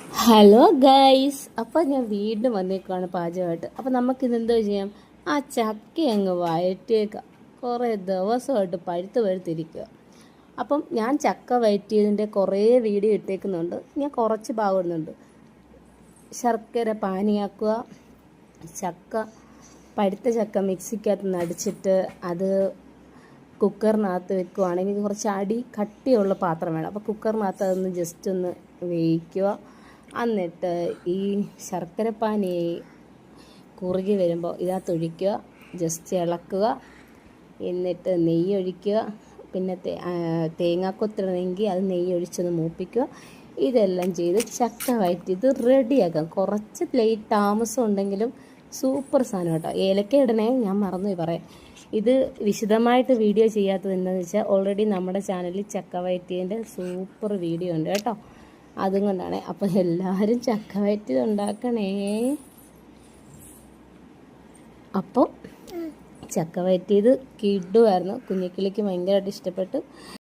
Hello guys അപ്പോൾ ഞാൻ വീണ്ടും വന്നേക്കുവാണ് പാചകമായിട്ട്. അപ്പോൾ നമുക്ക് എന്തോ ചെയ്യാം? ആ ചക്ക അങ്ങ് വയറ്റിയേക്കാം കുറേ ദിവസമായിട്ട് പഴുത്ത് പഴുത്തിരിക്കുക അപ്പം ഞാൻ ചക്ക വയറ്റിയതിന്റെ കുറേ വീഡിയോ ഇട്ടേക്കുന്നുണ്ട്. ഞാൻ കുറച്ച് ഭാഗം ഇടുന്നുണ്ട്. ശർക്കര പാനിയാക്കുക ചക്ക പഴുത്ത ചക്ക മിക്സിക്കകത്ത് നടിച്ചിട്ട് അത് കുക്കറിനകത്ത് വെക്കുവാണെങ്കിൽ കുറച്ച് അടി കട്ടിയുള്ള പാത്രം വേണം. അപ്പോൾ കുക്കറിനകത്ത് അതൊന്ന് ജസ്റ്റ് ഒന്ന് വേവിക്കുക. എന്നിട്ട് ഈ ശർക്കരപ്പാനി കുറുകി വരുമ്പോൾ ഇതിനകത്ത് ഒഴിക്കുക. ജസ്റ്റ് ഇളക്കുക. എന്നിട്ട് നെയ്യ് ഒഴിക്കുക. പിന്നെ തേങ്ങാക്കൊത്തിരണമെങ്കിൽ അത് നെയ്യ് ഒഴിച്ചൊന്ന് മൂപ്പിക്കുക. ഇതെല്ലാം ചെയ്ത് ചക്ക വയറ്റി ഇത് റെഡിയാക്കാം. കുറച്ച് പ്ലേറ്റ് താമസം ഉണ്ടെങ്കിലും സൂപ്പർ സാധനം കേട്ടോ. ഏലക്ക ഇടണേ ഞാൻ മറന്നു പറയാം. ഇത് വിശദമായിട്ട് വീഡിയോ ചെയ്യാത്തത് എന്താണെന്ന് വെച്ചാൽ ഓൾറെഡി നമ്മുടെ ചാനലിൽ ചക്ക വയറ്റിയതിന്റെ സൂപ്പർ വീഡിയോ ഉണ്ട് കേട്ടോ. അതും കൊണ്ടാണ് അപ്പം എല്ലാവരും ചക്ക വയറ്റിയത് ഉണ്ടാക്കണേ അപ്പോൾ ചക്ക വയറ്റിയത് കിഡുമായിരുന്നു കുഞ്ഞിക്കിളിക്ക് ഭയങ്കരമായിട്ട് ഇഷ്ടപ്പെട്ടു.